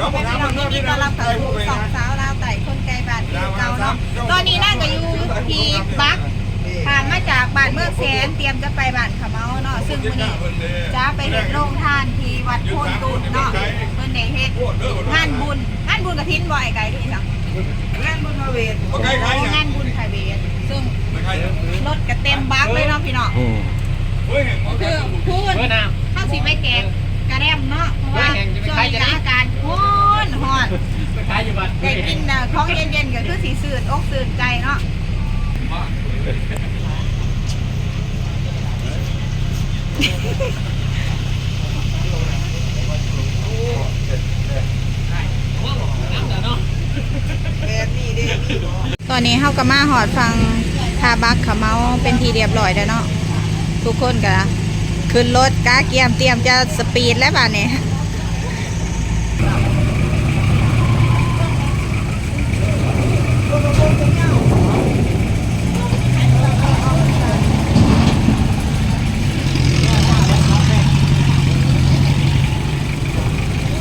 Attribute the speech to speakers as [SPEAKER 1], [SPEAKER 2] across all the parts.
[SPEAKER 1] พ่อแม่พี่น้องยินดีต้อนรับเข้าสู่สองสาวลาวไต่คนไกลบ้านที่เก่าเนาะตอนนี้น่าจะอยู่ที่บักผ่านมาจากบ้านเมืองแสนเตรียมจะไปบ้านขะเมาเนาะซึ่งวันนี้จะไปเฮ็ดโรงทานที่วัดโพนตูนเนาะเพิ่นได้เฮ็ดงานบุญงานบุญกฐินบ่ไอ้ไก่ด้วยจ้ะ
[SPEAKER 2] งานบุญพระเวท
[SPEAKER 3] ใกล้ใครเนี่ย
[SPEAKER 1] งานบุญไทยเวทซึ่ง
[SPEAKER 3] ใครเนี่ย
[SPEAKER 1] รถก็เต็มบักเลยเนาะพี่น้อง
[SPEAKER 4] อืม
[SPEAKER 3] เฮ้ยหมอแก
[SPEAKER 1] คือพูด
[SPEAKER 5] เมื่อน้
[SPEAKER 1] เข้าสิไปแกง กระแดมเนาะเพราะว่าช่วงนี้อากาศร้อนร้อนำ
[SPEAKER 5] ไปขายอยู่บ้าน
[SPEAKER 1] ได้กินน่ะของเย็นๆก็คือสีสื่นอกสื่นใจเนาะ
[SPEAKER 2] แบบนี้เด้มีบ่
[SPEAKER 1] ตอนนี้เฮาก็มาหอดฟังทาบักเขาเมาเป็นทีเรียบร้อยแล้วเนาะทุกคนก็ ขึ้นรถกาเกียมเตรียมจะสปีดแล้วป่ะเนี่ย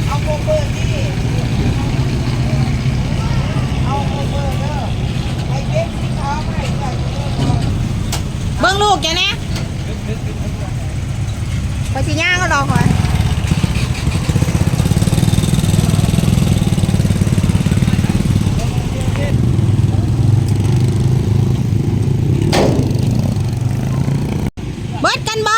[SPEAKER 2] เอาโคเบอร์นี่เอาโคเบอร์เด้อไอ้เก็บสีขาวมาให้ใส่โคเบอร์ก่อน
[SPEAKER 1] เบิ่งลูกแกนะไปสิย่างก็รอก่อนเบิดกันบ่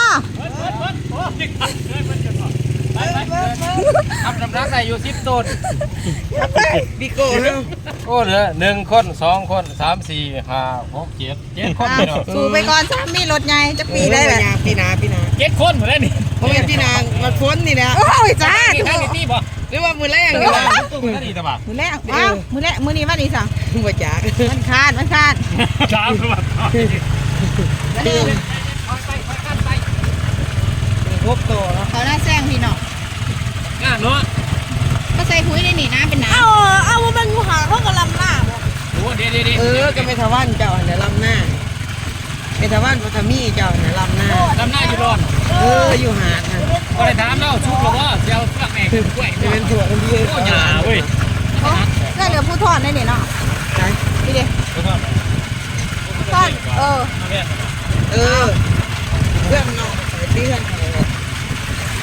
[SPEAKER 5] ขับน้ำหนัก ได้อยู่สิบต้น
[SPEAKER 2] บิโก้เด้อ
[SPEAKER 5] โอ้เหลือหนึ่งคนสองคนสามสี่ห้าหกเจ็ดเจ็ดคน
[SPEAKER 1] อะ
[SPEAKER 5] พี่น้อง
[SPEAKER 1] สู่ไปก่อนซ้ำมีรถใหญ่จะปีได้แหละ
[SPEAKER 2] ปีนาปีนา
[SPEAKER 5] เจ็ดคนหมดแล้วนี่
[SPEAKER 2] เพราะว่าปีนามันฝนนี่แหละ
[SPEAKER 1] โอ้ยจ้า
[SPEAKER 5] มี
[SPEAKER 1] ถู
[SPEAKER 5] ท่าน
[SPEAKER 1] ก
[SPEAKER 5] นี่บ่
[SPEAKER 2] หรือว่ามือแรงนี่ล่ะ
[SPEAKER 5] ตุ้งท่านนี่ตะบ่า
[SPEAKER 1] มือแรกอ้าวมือแรกมือนี้ว่าดีสั่ง
[SPEAKER 2] บ่จัก
[SPEAKER 1] มันคาดมันคาด
[SPEAKER 5] จ้าตะบ่า
[SPEAKER 2] พบตัวเนาะ
[SPEAKER 1] เขาหน้าแซงพี่น้อง
[SPEAKER 5] งานเนาะ
[SPEAKER 1] ก็ใส่คุยได้นี่น้ำเป็นน้ำ
[SPEAKER 2] เอาเอาว่ามันอยู่หาเขาก็ลำหน้าบ่
[SPEAKER 5] โอ้เดี๋ยวเดี๋ยวเดี๋ยว
[SPEAKER 2] เออก็ไม่ทวันเจ้าอันเดี๋ยวลำหน้าไม่ทวันพัทมีเจ้าอันเดี๋ยวลำหน้า
[SPEAKER 5] ลำหน้าอยู่ร้อน
[SPEAKER 2] เอออยู่หาดน่ะ
[SPEAKER 5] ก็เลยถามเราชุบหรือว่าเจ้าเสื้อแม่คือกล้วย
[SPEAKER 2] จะเป็นถั่วคนเดียว
[SPEAKER 5] โอ้ยาเว้ย
[SPEAKER 1] ก็เหลือผู้ทอดได้นี่เนาะ
[SPEAKER 2] ไหน
[SPEAKER 1] พี่เด็ทอดเออ
[SPEAKER 2] เออเพื่อนน้องไปเพื่อน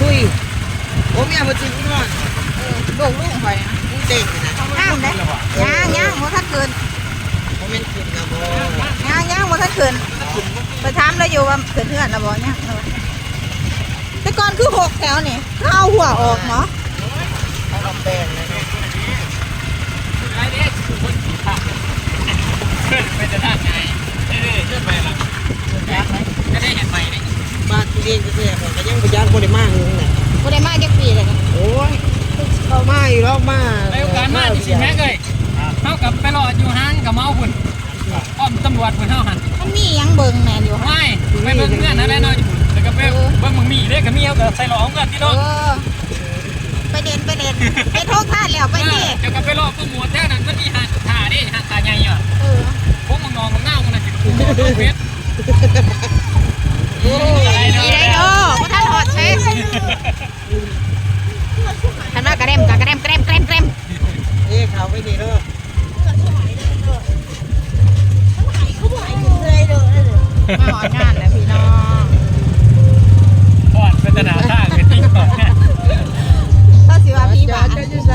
[SPEAKER 2] คุยโอ้แม่มาจริงก่อน
[SPEAKER 1] เออ โด่งลูกไปนะ
[SPEAKER 2] มึงเด็กนะ
[SPEAKER 1] ห้ามเด้ย่างย่างโมทัดเกิน
[SPEAKER 2] เขาเป็นคุณนะโบ
[SPEAKER 1] ย่างย่างโมทัดเกินไปถามเลยอยู่ว่าเกิดเพื่อนนะบอเนี่ยแต่ก่อนคือหกแถวนี่เขาเอาหัวออกเนาะ
[SPEAKER 2] เขาลำแบงนะเนาะ
[SPEAKER 5] ไอ้เด็กคนขี่ขาเป็นจะได้ไงเอ้ยเชื่อไปละ
[SPEAKER 2] ยักษ์ไหม
[SPEAKER 5] จะได้เห็นไหมนี่
[SPEAKER 2] บ้านที่เรียนจะเสียก่อนก็ยังไปยักษ์บ่ได้มากเลยนะ
[SPEAKER 1] บ่ได้มาจักปีเลยนะ
[SPEAKER 2] โอ้ย เข้ามาอยู่รอบมา
[SPEAKER 5] ในโอกาสมาที่สิแม็กเลยเท่ากับไปรออยู่ห้างกับเมาหุ่นอ้อมตำรวจหุ่นเท่าหัน
[SPEAKER 1] มันมีหยังเบิ่งแม่นอยู่ฮะ
[SPEAKER 5] ไม่ไปเบิ่งเพื่อนนั่นแหละเนาะแล้วก็ไปเบิ่งมึงมีเด้กับมีเอาแต่ใส่หลองกันที่
[SPEAKER 1] เอ
[SPEAKER 5] เนาะ
[SPEAKER 1] อไปเด่นไปเด่นไปโทษท่านแล้วไปนี่
[SPEAKER 5] เดี๋ยวก็ไปรอผู้หมวดแท้นั้นมันมีหาท่าดิหาท่าใหญ่อะ
[SPEAKER 1] เออ
[SPEAKER 5] พวกมึงนองมึงเน่ามึงน่ะสิกูดูเพชร
[SPEAKER 1] ดีได้เด้อบ่ท่านหอดเช็ คท่านว่ากระเด็มกระเด็มกระเด็มกระเด็มกระเด็ม
[SPEAKER 2] เอ๊ะเขาไปดีเด้อ
[SPEAKER 1] มาหอดงานแล้วพี่น้อง
[SPEAKER 5] ก่อนเป็นตนาท่าเป็นติ๊กต็อกเนี่ย
[SPEAKER 1] เขาสิว่าพี่
[SPEAKER 2] จอ
[SPEAKER 1] บ้า
[SPEAKER 2] ดจะอยู่ไส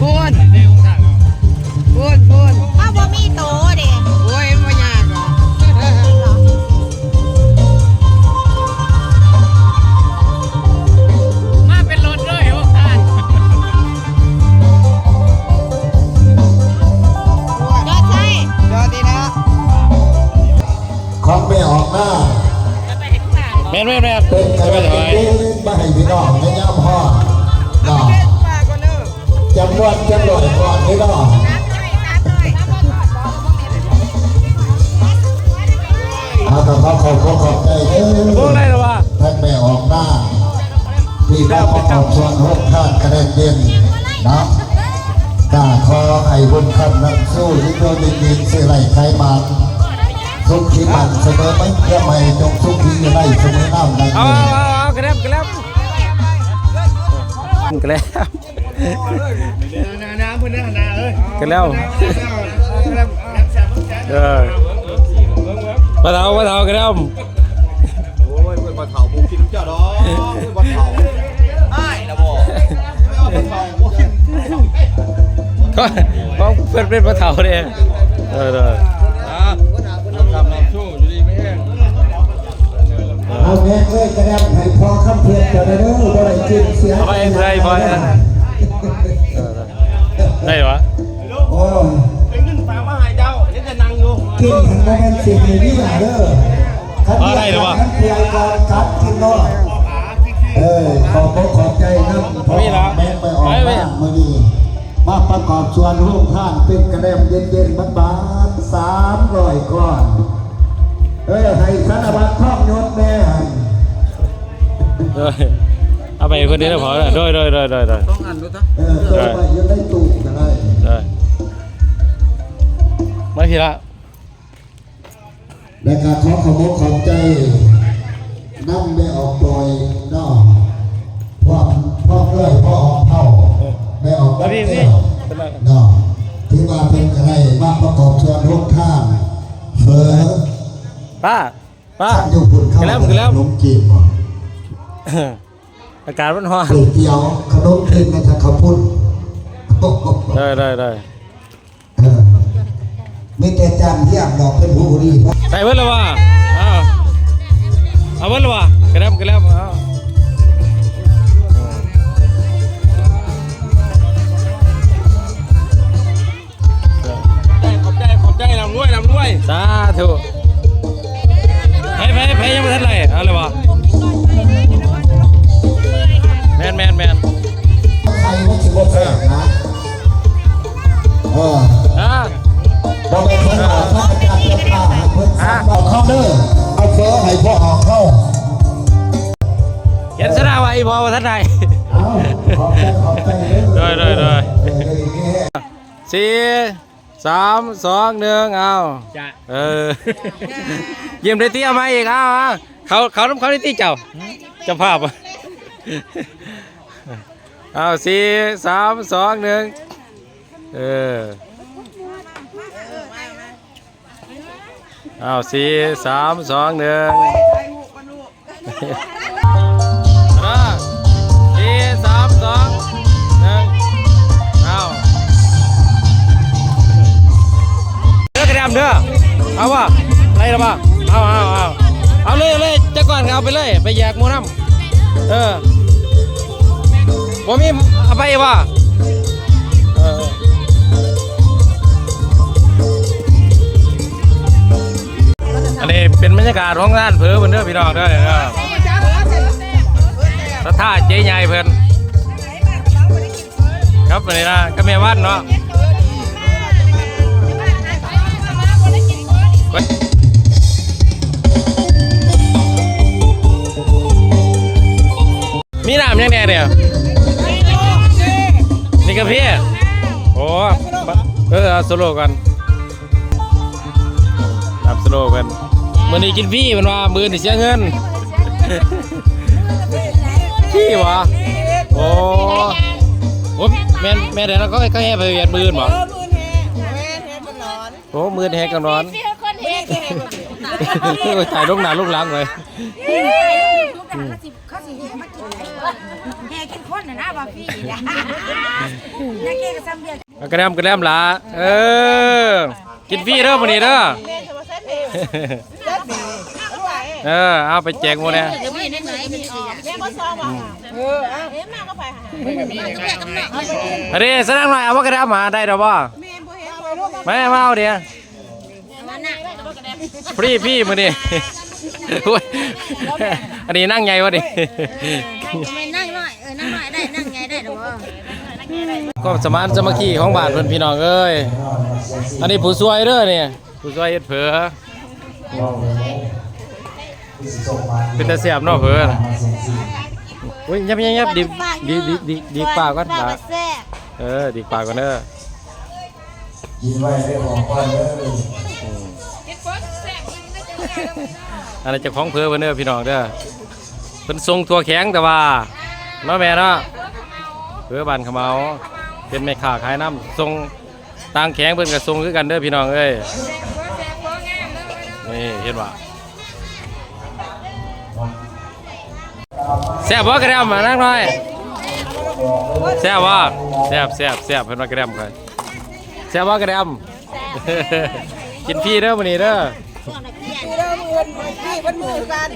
[SPEAKER 2] พูน
[SPEAKER 5] เรื่องท่า
[SPEAKER 2] พูนพูน
[SPEAKER 1] เขาบ่มีโตำ
[SPEAKER 3] นวนจำนวนก่อนพี่น้องเอาแต่เขาขอบคุณขอบใจเด้
[SPEAKER 5] พวกอะไร
[SPEAKER 3] อ
[SPEAKER 5] หรอวะ
[SPEAKER 3] ท่านไม่ออกหน้าพี่น้องออกส่วนหกท่านกระเด็นเย็นนะกาขอให้บุญคำนักสู้ที่โดนดินเสียไหลไทยมันสุขีมันเสมอไม่เพื่อไม่จงสุขีอยู่ในเสมอน้ำใน
[SPEAKER 5] เอา
[SPEAKER 3] เอง
[SPEAKER 5] เอาเอากระเด็บกระเด็บกระเด็บ น้ำน้ำเพื่อนน้ำน้ำเอ้ย
[SPEAKER 4] กันแล้วเออปะเทาปะเทากันแล้ว
[SPEAKER 6] โอ้ยเป็นปลาเถาบูกินเจ้าดอกปลาเถาไอ้นะบ่ไม่เอาปลาเถาบูกิน
[SPEAKER 4] ก็ก็เพื่อนเป็นปะเทาเนี่ยเออเออ
[SPEAKER 5] ทำน้ำชู้อยู่ดีไม่แห้ง
[SPEAKER 3] เอาแม่เอ้ยกระดมให้พอคำเพียรเจ้าได้เด้อบ่ได้กินเสีย
[SPEAKER 4] เอาไปเองเลยพอเองเออ ได้วะ
[SPEAKER 3] โอ้ย
[SPEAKER 5] เป็นเงินฝากมาให้เจ้าเห็นแต่นั่งอยู่
[SPEAKER 3] กินทั้งบ่แม่นสิ่งนี้ล่ะเด้อคันเดียวคันเพียรก่อนกัดกินเนาะเออขอบขอบใจนะพ่อแม่ไปออกบ้านมื้อนี้มาประกอบชวนร่วมท่านเป็นกระแดมเย็นๆบ้านๆ300ก้อนเออให้ธนบัตรท่องยศแม่
[SPEAKER 4] เออเอาไปคนนี้แล้วพอแล้วโดยโดยโดยโดยโดย
[SPEAKER 5] ต้องอ่านดูทั้ง
[SPEAKER 3] เออตัวไปอยังได้ตู้ก็ได้
[SPEAKER 4] โดยมาทีละ
[SPEAKER 3] และการขอขอบคุณขอบใจนั่งได้ออกปล่อยนอกพ่อพ่อเอ้ยพ่อออกเท่าได้ออก
[SPEAKER 4] มาพี่พี่
[SPEAKER 3] นอกที่มาเป็นอะไรมาประกอบชวนร่วมท่านเฟือ
[SPEAKER 4] ป้าป้า
[SPEAKER 3] ท่านอยู่บุญเข้า
[SPEAKER 4] ขึ้นแล้วขึ้นแล้ว
[SPEAKER 3] ขนมจีบ
[SPEAKER 4] อากาศมันร้อน
[SPEAKER 3] ก๋วยเตี๋ยวขนมจีนนะจ๊ะข้าวปุ้น
[SPEAKER 4] ได้ได้ได้
[SPEAKER 3] เออมีแต่จานเยี่ยมดอกเป็นผู้ดี
[SPEAKER 4] ใส่เบิ้ลแล้ววะเอาเอาเบิ้ลแล้ววะกระดมกระดมเอา
[SPEAKER 5] ขอบใจขอบใจลำรวยลำรวย
[SPEAKER 4] สาธุเฮ้ยเฮ้ยเฮ้ยยังไม่ทันไรเอาเลยวะ
[SPEAKER 3] ครไม่ถือว่าแพงนะเออ
[SPEAKER 4] อ่า
[SPEAKER 3] บอกเป็นคนหาพระอาจารย์เจ้าข้าให้เพิ่นสร้างเอาเข้าเด้อเอาเฟอให้พ่อออกเข้า
[SPEAKER 4] เขียนสนาไว้พอว่าท่านใด
[SPEAKER 3] เอาขอบใจขอบใจเด้อ
[SPEAKER 4] ได้ได้ได้
[SPEAKER 3] เออได้แค่
[SPEAKER 4] สี่สามสองหนึ่งเอา
[SPEAKER 5] จ้ะ
[SPEAKER 4] เออเยี่ยมได้ตีเอามาอีกเอาเอาเขาเขาต้องเขาได้ตีเจ้าเจ้าภาพอะ เอาสี่สามสองหนึ่งเออเอาสี่สามสองหนึ่งเอาสี่สามสองหนึ่งเอาเด้อกระเดมเด้อเอาวะไรหรือเปล่าเอาเอาเอาเอาเลยเอาเลยจะก่อนเอาไปเลย ไปแยกหมูน้ำเออ ผมมีเอาไปวะเอออันนี้เป็นบรรยากาศของร้านเผื่อเพิ่นเด้อพี่น้องเด้อเด้อสถาเจ๊ใหญ่เพิ่นครับอันนี้นะก็แม่วันเนาะมีน้ำยังแน่เนี่ย นี่กาแฟโอ้เออเอาสโลกันน้ำสโลกันมื่อนี้กินฟรีมันว่ามือนี่เสียเงินพี่วะโอ้โอ้แม่นแม่เดี๋ยวเราก็ก็แห่ไปเวียนมือบ่โอ้มือแห่กันร้อน
[SPEAKER 1] คนเฮ็ด
[SPEAKER 4] ถ่ายลูกหนาลูกหลังเลย
[SPEAKER 7] เขาสิแห่มากินแห่ กินคนน่ะนะบ่พี่นะนักเก็กับซ้ำเดียว
[SPEAKER 4] เอากระแดมกระแดมหลาเออ กินฟรีเด้อมื้อนี้เด้อเออเอาไปแจกหมดเนี่ย
[SPEAKER 7] จะมีในไหนมีสิแม่บ่ซองว่ะเออเอ๊ะมาก็ไปหาแม่กำลัง
[SPEAKER 4] อันนี้แสดงหน่อยเอาว่ากระแดมมาได้ดอกบ่แม่มาเอาเดี๋ยว
[SPEAKER 7] มาน่ะ
[SPEAKER 4] ฟรีพี่มื้อนี้โอ้ยอันนี้นั่งใหญ่วะดิ ก็สมานสามัคคีของบ้านเพิ่นพี่น้องเอ้ยอันนี้ผู้ช่วยเด้อนี่ผู้ช่วยเฮ็ดเผือเป็นตาเสียบเนาะเผือน่ะอุ้ยยับยับยับดิบดิบดิบดิบดิบปากก่อนล่ะ
[SPEAKER 7] แซ่บ
[SPEAKER 4] เออดิบปากก่อนเด้อ
[SPEAKER 3] กินไว้ได้ของก่อนเด้อ
[SPEAKER 4] อันนี้เจ้าของเผือเพิ่นเด้อพี่น้องเด้อเพิ่นทรงตัวแข็งแต่ว่าเนาะแม่เนาะเออบ้านขะเมา เป็นแม่ค้าขายน้ำส่งต่างแข็งเพิ่นก็ส่งคือกันเด้อพี่น้องเอ้ยนี่เห็นว่าแซ่บบ่กระเดมมานั่งหน่อยแซ่บบ่แซ่บแซ่บแซ่บเพิ่นว่ากระเดมค่อยแซ่บบ่กระเดมกินฟรีเด้อมื้อนี้เด้อ
[SPEAKER 2] พี่เด้อวันมือกัน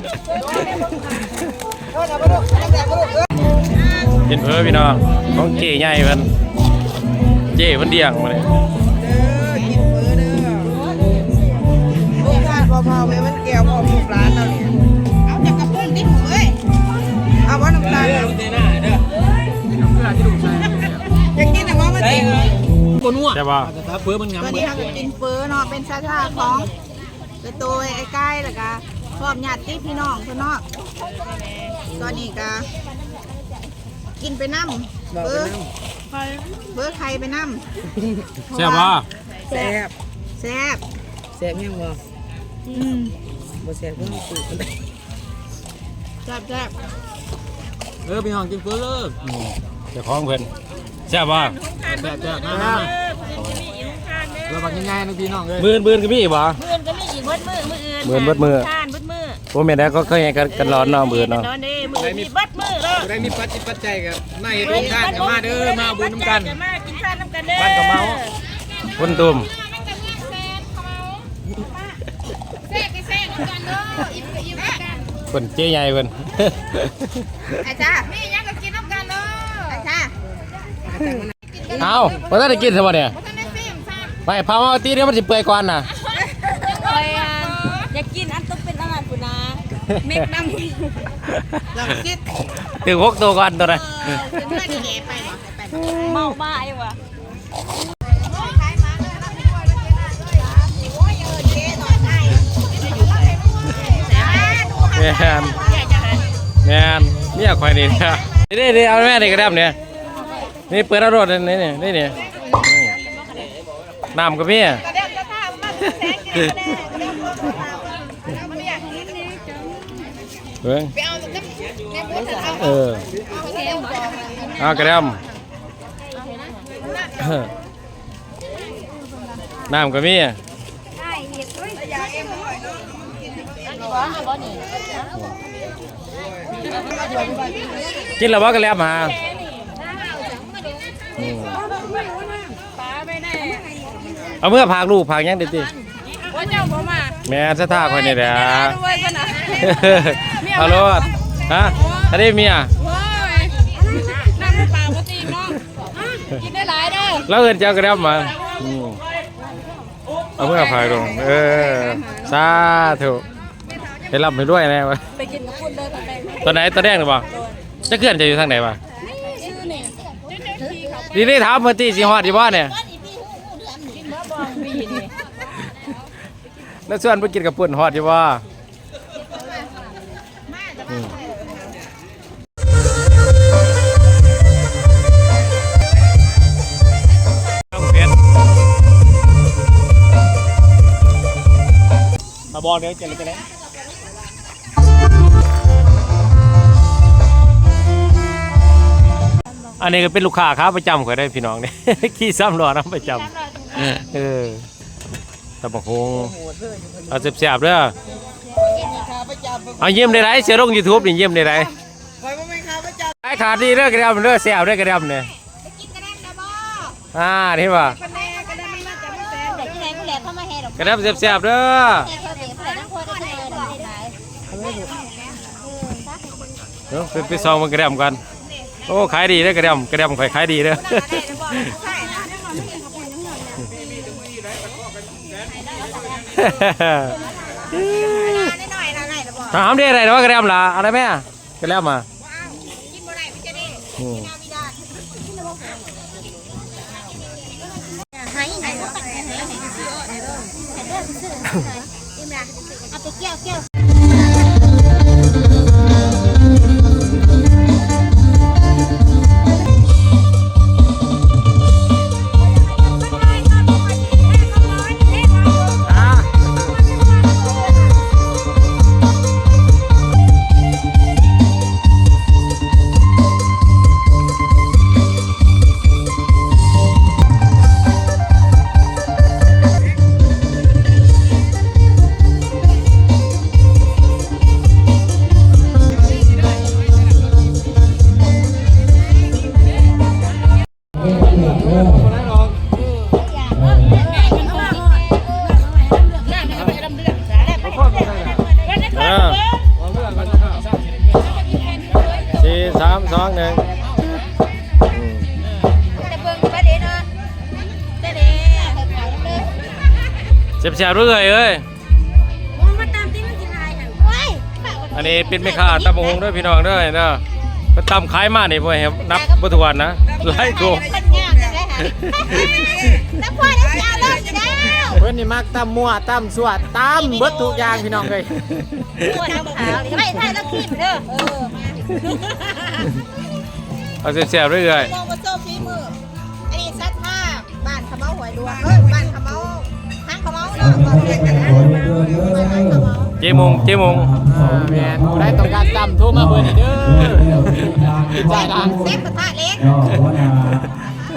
[SPEAKER 2] โอ้เอาไปลูกเอกิ
[SPEAKER 4] นเพื่อพี่น้องของเก๋ใหญ่เพิ่น เจ้เพิ่นเดียงมาเลย
[SPEAKER 2] เด้อกินเฟ้อเด้อลูกทานพอๆแม่มันแก้วพอลูกร้านเราเนี่ย
[SPEAKER 1] เอาจากกระปุ้งที่หมูเอ้ย
[SPEAKER 2] เอาว่าน้ำตาล
[SPEAKER 5] เด้อ
[SPEAKER 2] เอา
[SPEAKER 5] เด้อหน้าเด้อเวลาที่ดูใส่
[SPEAKER 2] อยากกินแต่ว่ามันติด
[SPEAKER 5] บนหัว
[SPEAKER 4] ใช่ป่ะ
[SPEAKER 5] แต่ถ้าเปื้อมันงาม
[SPEAKER 1] ตัว
[SPEAKER 5] เบิ
[SPEAKER 1] นี้
[SPEAKER 5] ด
[SPEAKER 1] ทำกินเฟ้อเนาะเป็นชาชาของเป็นตัวไอ้ใกล้แล้วก็พร้อมญาติพี่น้องเพื่อนเนาะตอนนี้ก็กินไปน้ำเฟ้อ เฟ้อไข่ไปน้ำ
[SPEAKER 4] ใช่ป่ะ
[SPEAKER 2] แซ่บ
[SPEAKER 1] แซ่บ
[SPEAKER 2] แซ่บยังบ่
[SPEAKER 1] อืม
[SPEAKER 2] บ่แซ่บก็ไม่ตื่น
[SPEAKER 1] แซ่บแซ่บ
[SPEAKER 5] เออพี่น้องกินเปื้อเลย
[SPEAKER 4] เจ้าของเพิ่นใช่ป่ะ
[SPEAKER 5] แบบจะมามาเราบักง่ายๆนะพี่น้องเลย
[SPEAKER 4] มือนมือนก็มีอีกบ่
[SPEAKER 7] มื้อนก็มีอีกเบิดมื้อมื้ออื่น
[SPEAKER 4] มือนเบิดมือ
[SPEAKER 7] ทานเบิดมื้อ
[SPEAKER 4] ผมแม่นแล้วก็เคยให้กันกันร้อนเนาะมือนเนาะ
[SPEAKER 7] นอนเด้มื้อมีเบิดมื้อเด้อ
[SPEAKER 5] ได้มีปัจจิปัจจัยกับมาเฮ็ดร่วมกันกับมาเด้อมาบุญน้ำกัน
[SPEAKER 7] มากินข้าวน้ำกันเด้อ
[SPEAKER 5] บ้านกะเมา
[SPEAKER 4] คนตุ่ม
[SPEAKER 1] แซ่บไปแซ่บกันเด้ออิ่มก็อิ่มกัน
[SPEAKER 4] เพิ่นเจ้ใหญ่เพิ่น
[SPEAKER 1] อาจารย์นี่ยังก็กินน้ำกันเด้ออาจารย์
[SPEAKER 4] เอาบ่ทันได้กินซะบ่เนี่ย
[SPEAKER 1] ท่าน ได้ฟิล์มทราบ
[SPEAKER 4] ไปพามาเอาตีเดี๋ยวมันสิเปื่อยก่อนน่ะ
[SPEAKER 7] คอยอะอยากกินอันต้องเป็นอาหารปุ่นนะเมกน้ำ
[SPEAKER 2] ลองคิด
[SPEAKER 4] ถึงหกตัวก่อนตัวนั้น
[SPEAKER 1] เป็นเพื่อนที่แกไปบ่ไปบ่
[SPEAKER 7] เมาบ้าไอ้วะ
[SPEAKER 4] แม่นแม่นเมียข่อยนี่นะนี่นี่เอาแม่นี่กระแดมเนี่ยนี่เปิดเอารถนี่นี่นี่นี่ น้ำกับเมีย
[SPEAKER 1] กระเด็นกระทำมาแสงแก่แน่กระเด็นกระทำมันอยากกินนี่
[SPEAKER 4] เบิ่ง
[SPEAKER 1] ไปเอาน้ำในบัวเถอเอา
[SPEAKER 4] เออ
[SPEAKER 1] เออก
[SPEAKER 4] เอากระดมน้ำกับเมีกินแล้วบ่กระแลมหา เอาเมื่อพากลูกพากหยังเด็ดติ
[SPEAKER 7] ว่าเจ้าบ่มา
[SPEAKER 4] แม่สะท่าคอยนี่แหละ
[SPEAKER 7] ด้วยกันนะ
[SPEAKER 4] ฮัลโหลฮะอันนี้เมีย
[SPEAKER 7] โอ้ยนั่งปลาปกติเนาะกินได้หลายเด้อ
[SPEAKER 4] แล้วเอินเจ้ากระดับมาอืมเอาเมื่อพายลงเออสาธุไปรับไปด้วยแน่วะ
[SPEAKER 7] ไปกินกับคุณเลยตอนแรก
[SPEAKER 4] ตัวไหนตัวแดงหรือเปล่าจะเคลื่อนจะอยู่ทางไหนวะ
[SPEAKER 7] ชื่อนี่
[SPEAKER 4] ดีนี่ถามเมื่อที่สีฮอดที่บ้านเนี่ย แล้วส่วนไปกินกับปุ่นฮอดที่บ้าอืมต้องเปลี่ยน
[SPEAKER 5] มาบอกเดี๋ยวจะเลยจะไหน
[SPEAKER 4] อันนี้ก็เป็นลูกค้าค้าประจำข่อยได้พี่น้องเนี่ย ขี่ซ้ำรอน้ำประจำเออ ตะบักฮงเอาเสียบๆเด้อเอาเยี่ยมได้ไรเสียลงยูทูบนี่เยี่ยมได้ไร
[SPEAKER 2] คอยว่าไม่ค้าประจ
[SPEAKER 4] ไอ้ขาดดีเด้อกระเดมเด้อเสียบเด้อกระเดมเนี่ย
[SPEAKER 1] กินกระเด็นกระบอ
[SPEAKER 4] อ่านี่ป่ะ
[SPEAKER 1] คะแนนกระเด็นมันมาจากแสน
[SPEAKER 7] เด็กที่ไหนผู้แหลกเข้ามาแห่ดอก
[SPEAKER 4] กระเดมเสียบๆเด้อ
[SPEAKER 7] แห่เขาเด็กผู้แหลกทั้งคนได้เลยได้หลาย
[SPEAKER 4] เดี๋ยวไปไปซองมันกระเดมกันโอ้ขายดีเด้อกระเดมกระเดมข่อยขายดีเด้อ ถามได้อะไรนะว่ากระเดมล่ะอะไรแม่กระเดมมา
[SPEAKER 1] กินบ่ได้พี่
[SPEAKER 7] เจดี
[SPEAKER 4] สี่สามสองหนึ่งอืม
[SPEAKER 1] จะเบิ่งประเด็นเนาะเด้เด้
[SPEAKER 4] เจ็บแสบเรื่อยเอ้ย
[SPEAKER 7] มาตามที่มันกินอะไรอะ
[SPEAKER 1] ว้าย
[SPEAKER 4] อันนี้เป็นไม่ค่าตำบักหงด้วยพี่น้องเด้วยเนาะก็ตำขายมานี่พ่อเห็นนับบ่ทุกวันนะหลายโก
[SPEAKER 1] คนงามจังเลยค่ะแต่พ่อได้สิเอารถอยู่แล้ว
[SPEAKER 5] เพื่อนนี่มักตำมั่วตำสวดตำเบิดทุกอย่างพี่น้องเลย
[SPEAKER 1] ปวดน้ำขาวไม่ใช่แล้วคีบเด้อ เออ
[SPEAKER 4] เอาแสบๆเรื่อย
[SPEAKER 1] มองมาโซ่ฝีมืออันนี้ซัดผ้าบ้านขมเมาหวยรวงเอ้ยบ้านขมเมาทางขมเมาเนาะก่อนเรียนกันนะบ้านทางขมเมา
[SPEAKER 4] ๆเจมงเจมง
[SPEAKER 5] แม่นผู้ได้ต้องการตำโทรมาเบอร์นี้เด้อติดใจนะ
[SPEAKER 1] เซ็กกระทะเล็ก
[SPEAKER 8] ก็ว่านา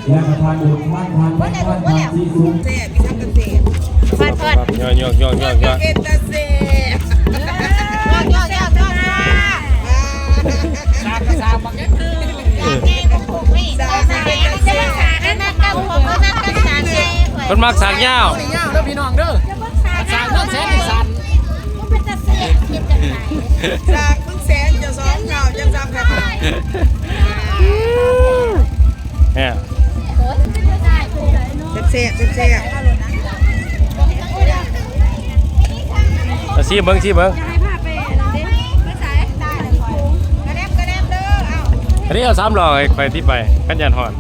[SPEAKER 8] และประธานบุญมั่นทานมั่นทานทานที่สูง
[SPEAKER 2] แซ่บมีทั้งเกษตร
[SPEAKER 1] ฟาดเพิ่น
[SPEAKER 4] ย่อยย่อย
[SPEAKER 1] ไง
[SPEAKER 4] เพิ่นมักสากยาว
[SPEAKER 5] ไม่ยาวเด้อพี่น้องเด้อสากเรื่องแสนนี่สั่น
[SPEAKER 2] จากมึงแสนจะสองเก่าจะจำกัน
[SPEAKER 4] เนี่ย
[SPEAKER 2] แซ่บแซ่บ
[SPEAKER 4] เอาซีเบิ่งซีเบิ่ง
[SPEAKER 1] กระเด็บกระเด็บเด้อเอ้า
[SPEAKER 4] อันนี้เอาสามล้อให้ไปที่ไปกันยันหอน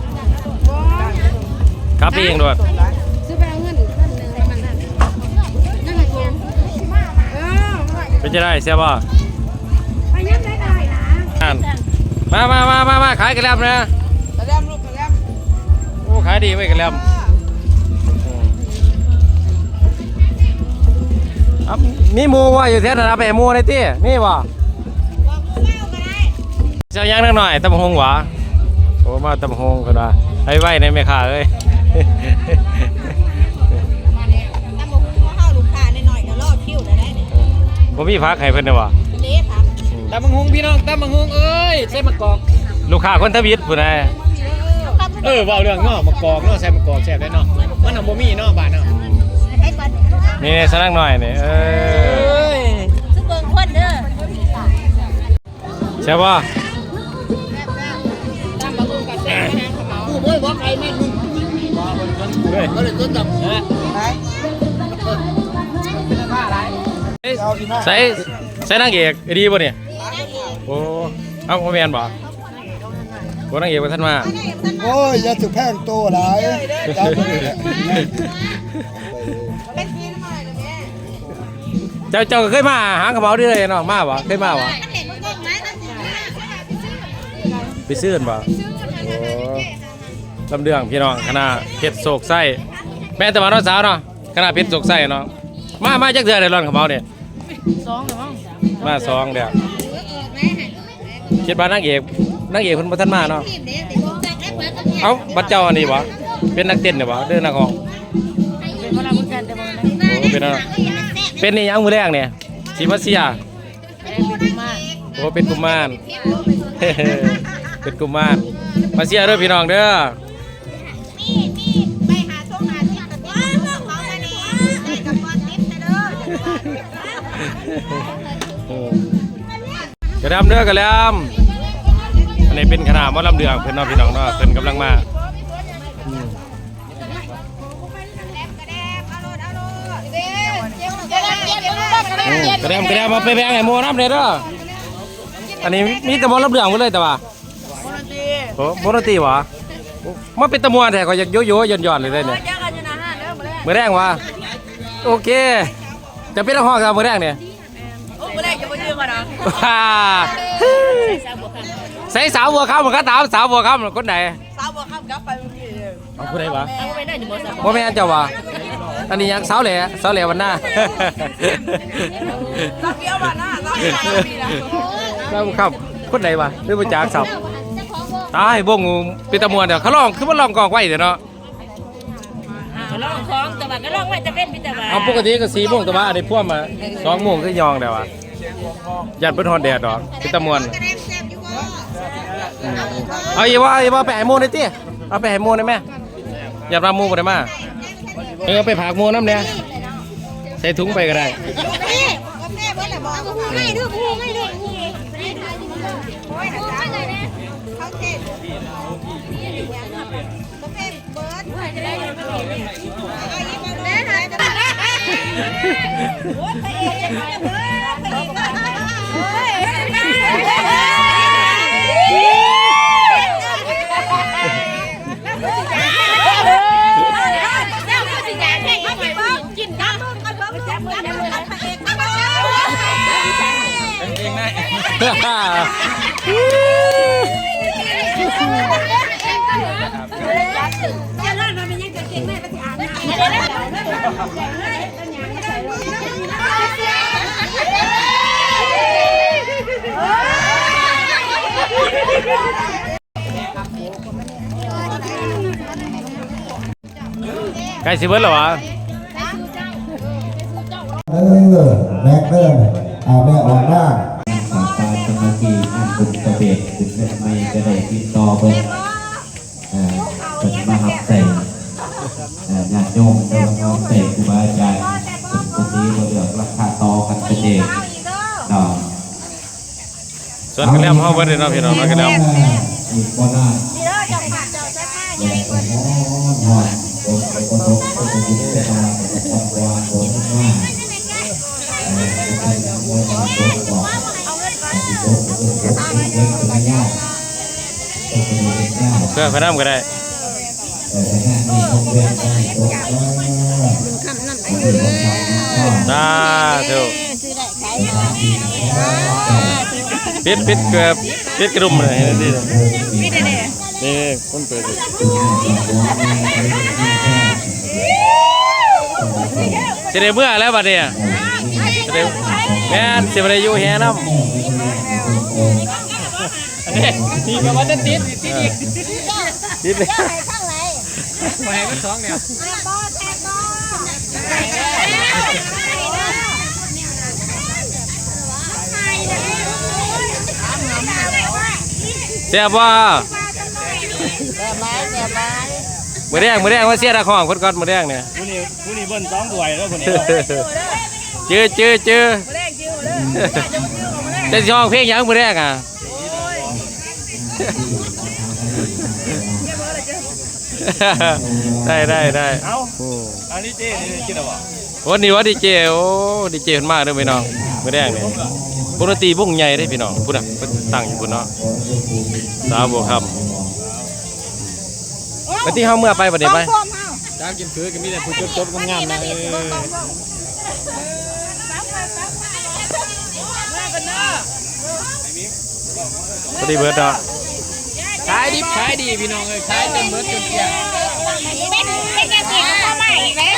[SPEAKER 4] ครับพี่เองด้วย จะได้เสียบ่
[SPEAKER 7] ไปยัดได้ได้นะ
[SPEAKER 4] อ่านมามามามามาขายกระแลมนะ
[SPEAKER 2] กระแลมลูกกระแลม
[SPEAKER 4] โอ้ขายดีไว้ยกระแลมอะมีหมูว่าอยู่แถวนั้นเอาไปให้หมูในที่มีบ่
[SPEAKER 1] บอกผู้เมาก็ได้
[SPEAKER 4] เจ้ายังนักหน่อยตำบักหงหวาโอ้มาตำบักหงก็ได้ให้ไว้ในแม่ค้าเอ้ย ผมมีพักให้เพิ่นนะวะ
[SPEAKER 1] เละครับ
[SPEAKER 5] ตำบังฮงพี่น้องตำบังฮงเอ้ยใส่มะกอก
[SPEAKER 4] ลูกค้าคนทวิตผู้ใด
[SPEAKER 5] เออเว้าเรื่องเนาะมะกอกเนาะใส่มะกอกแซ่บได้เนาะมันน่ะบ่มีเนาะบ้านเนาะ
[SPEAKER 1] ให้ก่อน
[SPEAKER 4] นี่สนักหน่อยนี่เออ
[SPEAKER 1] ซึ่งเบิ่งคนเด้อ
[SPEAKER 4] ใช่ป่ะ
[SPEAKER 5] กูบ่บอกใครแม่นมึงก็เลยต้นจับฮะ
[SPEAKER 4] ใส่ใส่นางเอกดีป่ะเนี่ยโอ้เอาพ่อแมนบ่โอ้นางเอกว่าท่านมา
[SPEAKER 3] โอ้ยอย่าถึงแพงโตหลายตามไปเลย
[SPEAKER 2] เป็นกินหน่อยนะแม่
[SPEAKER 4] เจ้าเจ้าก็เคยมาหางกระเป๋าเรื่อยเนาะมาบ่เคยมาบ่
[SPEAKER 1] มันเห็นมันก็ไม้ตั้งสิบ
[SPEAKER 4] ไปซื้อกันบ่โอ้ลำเดืองพี่น้องคณะเพชรโศกไส้แม่แต่ว่าน้องสาวเนาะคณะเพชรโศกไส้เนาะมามาจักเดือนได้ร่อนกระเป๋าเนี่ย สองมาสองเดี๋ยวคิดว่านางเอกนางเอกคนบ่ทันมาเนาะ
[SPEAKER 1] ทีมเด้ติดวงจักรได้เปิดก็
[SPEAKER 4] เอ้าบัดเจ้าอันนี้บ่เป็นนักเต้นเนี่ยบ่เด้อนักร้อง
[SPEAKER 1] เป็นคนละมือกันแต่บ่
[SPEAKER 4] โอ้เป็นอะไรเป็นนี่ยังมือแรกเนี่ยสีมาเซียโอ้เป็นกุมารเฮ้ๆเป็นกุมารมาเซียเด้อพี่น้องเด้อ
[SPEAKER 1] ก
[SPEAKER 4] ระดำเด้อกระดำอันนี้เป็นขนาดมอลำเดืองเพื่อนน้องพี่น้องเนาะเพิ่นกำลังมาอืม
[SPEAKER 1] กระแดบเอาโลดเอาโลดเด้กระแดบเย็นลูกกระแดบ
[SPEAKER 4] อืม
[SPEAKER 1] เย็น
[SPEAKER 4] กระดำกระดำมาไปแบ่งให้หมูน้ำเลยเด้ออันนี้มีแต่มอลำเดืองหมดเลยแต่ว่าโอ้โมโนตีหวะโอ้มาเป็นตะมวนแต่ก็อยากโยโย่หย่อนๆเลยเด้อเนี่ย
[SPEAKER 7] เจอกันอยู่นะฮะเด้อมาแล้ว
[SPEAKER 4] มือแรงวะโอเค จะเป็นห้องกับมือแรงเนี่ย
[SPEAKER 7] ว้า
[SPEAKER 4] ใส่สาวบัวคำมันก็ตามสาวบัวคำคนไหน
[SPEAKER 2] สาวบอกข้ามกลับไปเมื่อกี้เลย
[SPEAKER 4] เอาคนไหนวะ
[SPEAKER 7] เอาไปได้อยู่บ่สัก
[SPEAKER 4] ว่าแม่นเจ้าวะอันนี้ยังสาวแหล่สาวแหล่วันหน้า
[SPEAKER 2] รับเกี้ยวมาหน้ารับเกี้ยวมาพี่นะ
[SPEAKER 4] สาวบัวคำคนไหนวะหรือมาจากสับตายวงเป็นตะมวนเดี๋ยวเขาลองคือมันลองกองไว้เดี๋ยวเนาะ
[SPEAKER 7] ก็ลองของแต่ว่าก็ลองไว้จะเป็นพิจารณา
[SPEAKER 4] เอาปกติก็สี่โมงแต่ว่าอันนี้พ่วงมาสองโมงคือยองเดี๋ยววะ ยันเป็นฮอนแดดดอกเป็นตะมวน
[SPEAKER 1] กระแดบแซ่บอยู่บ่
[SPEAKER 4] เอาอีว่าอีว่าไปให้โมในที่เอาไปให้โมในแม่
[SPEAKER 1] ก
[SPEAKER 4] อย่าปลาหมูบ่ได้มาเออไปผากหมูน้ำเนี่ยใส่ถุงไปก็ได้
[SPEAKER 1] นี่กาแฟเบิร์ดแหละบอกไม่ดูพูไม่ดูพูโอ้ยนะจ๊ะเขาเทศกาแฟเบิร์ดเอายิ้มมาดูนะโอ้ยไปเอง จะร
[SPEAKER 5] อด
[SPEAKER 7] มาเป็นยังเกิดเก่งแม่ไปอ่านนะ
[SPEAKER 4] ไก่สิเบิดเหรอวะ
[SPEAKER 3] เออแม็กเดอร์เอาแม่ออกหน้า
[SPEAKER 8] สาการส มาธิอันบุญประเบศถึงเรื่องไม่จะได้ติดต่อเพิ่นเป็นมหับใส่เอ่อญาติโยมโดยเฉพาะใส่ครูบาอาจารย์เป็นคนนี้เราเลือกราคาต่อกันเป็นเองเนาะ
[SPEAKER 4] ส่วนกันแล้วเฮาเบิดเลยเนาะพี่น้องกันแล้ว
[SPEAKER 8] อีกคนหน้ ดนว่าคนอื่นของเราก็
[SPEAKER 4] สาธุปิดปิดเกือบปิดกระดุมเลยเห็นดินี่คนเปิดอยู่สิได้เมื่อแล้วบัดเนี่ยสิได้แม่นสิบ่ได้อยู่แฮนำ
[SPEAKER 5] นี้ทีก็ว่าจะติดติดอีก
[SPEAKER 4] ติดเลย
[SPEAKER 5] มาให้ก็สองเนี่ย
[SPEAKER 4] เสียบ่มือแรกมื้อแรกว่าเสียดาของเพิ่นก่อนมือแรกเนี่ย
[SPEAKER 5] ผู้นี้ผู้นี้เบิ้ลสองด้วยแล้วคนนี้เจื้
[SPEAKER 4] อจื้อจื้อจะสิร้องเพลงยังมือแรกอะ ได้ได้ได้
[SPEAKER 5] เอ้า
[SPEAKER 4] อืม
[SPEAKER 5] อันนี้เจ๊นี่คิดเอาบ่
[SPEAKER 4] วันนี้ว่าดีเจโอ้ดีเจเพิ่นมาเด้อพี่น้องมื้อแรกนี่ปกติวงใหญ่เด้พี่น้องพุ่นน่ะเพิ่นตั้งอยู่พุ่นเนาะสาวบัวคำไปที่เฮาเมื่อไปบัดนี้ไป
[SPEAKER 5] ตามกินคือก็มีแต่ผู้จดๆงามๆนะเออ
[SPEAKER 4] พ อดีเบิดเนาะ
[SPEAKER 5] ขายดิบขายดีพี่น้องเอ้ยขายจนเบิดจนเกลี้ยง
[SPEAKER 1] เป็นเป็นยังไงเข้ามาอีกแล้ว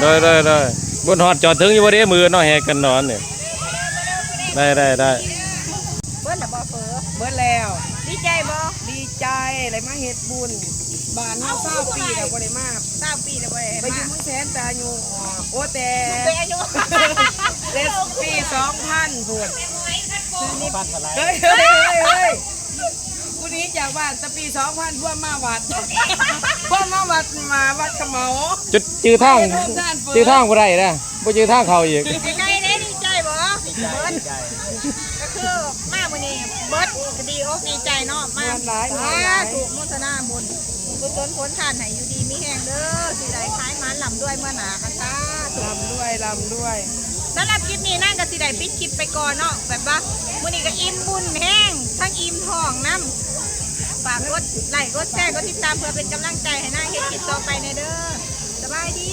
[SPEAKER 4] ได้ได้ได้บนฮอดจอดถึงอยู่บ่เด้มือเนาะแหกกันนอนนี่ได้ได้ได้
[SPEAKER 1] เบิร์ดหรือบ่เฟอ
[SPEAKER 2] เบิดแล้ว
[SPEAKER 1] ดีใจบ่
[SPEAKER 2] ดีใจเลยมาเฮ็ดบุญ บ้านเฮาเศร้าปีแล้วบ่ได้มา
[SPEAKER 1] สามปีแล้วบ่
[SPEAKER 2] ไป
[SPEAKER 1] ได้
[SPEAKER 2] อยู่
[SPEAKER 1] มา
[SPEAKER 2] เมืองแสนตาอยู่อ๋อโอ้แต่
[SPEAKER 1] เป็นอายุ
[SPEAKER 2] เด็ดปี2000พุ่น
[SPEAKER 5] บ้านสลาย
[SPEAKER 2] เฮ้ยเฮ้ยเฮ้ยเฮ้ยกูหนี้จากบ้านแตะปี2000พวกมาวัดพวกมาวัดมาวัดขะเหมา
[SPEAKER 4] จุดจื้อทาง จื้อทางบ่ได้นะบ่จื้อทางเขาอีก
[SPEAKER 1] ดีใจเด้ดีใจบ่เบิร์ดก็คือมาวันนี้เบิร์ดก็ดีอกดีใจเนาะมาถูกมุสนาบุญ กุศลผลทานให้อยู่ดีมีแห้งเด้อสิได้ขายมันลำด้วยเมื่อหนากันซาธุ
[SPEAKER 2] ลำด้วยลำด้วย
[SPEAKER 1] สำหรับคลิปนี้นั่งก็สิได้ปิดคลิปไปก่อนเนาะแบบว่ามื้อนี้ก็อิ่มบุญแห้งทั้งอิ่มท้องน้ำฝากกดไลค์กดแชร์กดติดตามเพื่อเป็นกำลังใจให้นางเฮ็ดคลิปต่อไปในเด้อสบายดี